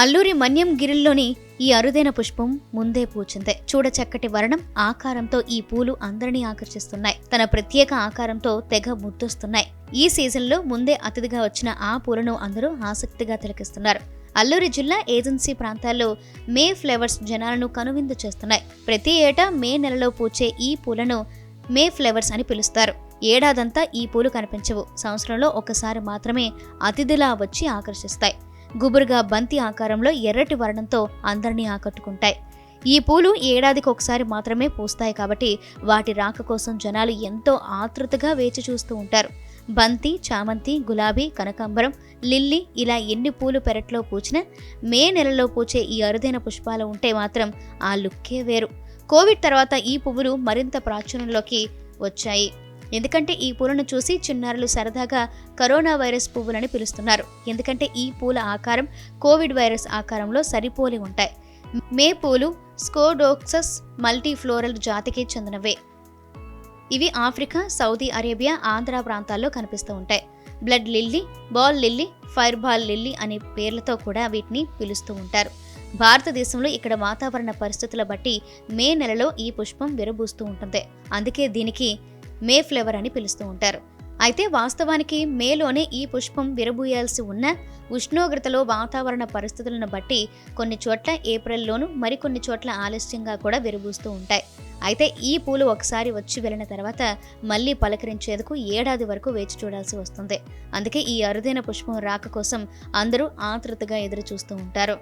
అల్లూరి మన్యం గిరిల్లోని ఈ అరుదైన పుష్పం ముందే పూచిందే. చూడ చక్కటి వర్ణం ఆకారంతో ఈ పూలు అందరినీ ఆకర్షిస్తున్నాయి. తన ప్రత్యేక ఆకారంతో తెగ ముద్దొస్తున్నాయి. ఈ సీజన్లో ముందే అతిథిగా వచ్చిన ఆ పూలను అందరూ ఆసక్తిగా తిలకిస్తున్నారు. అల్లూరి జిల్లా ఏజెన్సీ ప్రాంతాల్లో మే ఫ్లేవర్స్ జనాలను కనువిందు చేస్తున్నాయి. ప్రతి ఏటా మే నెలలో పూచే ఈ పూలను మే ఫ్లేవర్స్ అని పిలుస్తారు. ఏడాదంతా ఈ పూలు కనిపించవు. సంవత్సరంలో ఒకసారి మాత్రమే అతిథిలా వచ్చి ఆకర్షిస్తాయి. గుబురుగా బంతి ఆకారంలో ఎర్రటి వర్ణంతో అందరినీ ఆకట్టుకుంటాయి. ఈ పూలు ఏడాదికి ఒకసారి మాత్రమే పూస్తాయి కాబట్టి వాటి రాక కోసం జనాలు ఎంతో ఆతృతగా వేచి చూస్తూ ఉంటారు. బంతి చామంతి గులాబీ కనకాంబరం లిల్లీ ఇలా ఎన్ని పూలు పెరట్లో పూచినా మే నెలలో పూచే ఈ అరుదైన పుష్పాలు ఉంటే మాత్రం ఆ లుక్కే వేరు. కోవిడ్ తర్వాత ఈ పువ్వులు మరింత ప్రాచుర్యంలోకి వచ్చాయి. ఎందుకంటే ఈ పూలను చూసి చిన్నారులు సరదాగా కరోనా వైరస్ పువ్వులని పిలుస్తున్నారు. ఎందుకంటే ఈ పూల ఆకారం కోవిడ్ వైరస్ ఆకారంలో సరిపోలి ఉంటాయి. మే పూలు స్కోడోక్సస్ మల్టీఫ్లోరల్ జాతికి చెందినవే. ఇవి ఆఫ్రికా సౌదీ అరేబియా ఆంధ్ర ప్రాంతాల్లో కనిపిస్తూ ఉంటాయి. Blood lily ball lily fire ball lily అనే పేర్లతో కూడా వీటిని పిలుస్తూ ఉంటారు. భారతదేశంలో ఇక్కడ వాతావరణ పరిస్థితుల బట్టి మే నెలలో ఈ పుష్పం విరబూస్తూ ఉంటుంది. అందుకే దీనికి మే ఫ్లేవర్ అని పిలుస్తూ ఉంటారు. అయితే వాస్తవానికి మేలోనే ఈ పుష్పం విరబూయాల్సి ఉన్న ఉష్ణోగ్రతలో వాతావరణ పరిస్థితులను బట్టి కొన్ని చోట్ల ఏప్రిల్లోనూ మరికొన్ని చోట్ల ఆలస్యంగా కూడా విరబూస్తూ ఉంటాయి. అయితే ఈ పూలు ఒకసారి వచ్చి వెళ్ళిన తర్వాత మళ్ళీ పలకరించేందుకు ఏడాది వరకు వేచి చూడాల్సి వస్తుంది. అందుకే ఈ అరుదైన పుష్పం రాక కోసం అందరూ ఆతృతగా ఎదురు చూస్తూ ఉంటారు.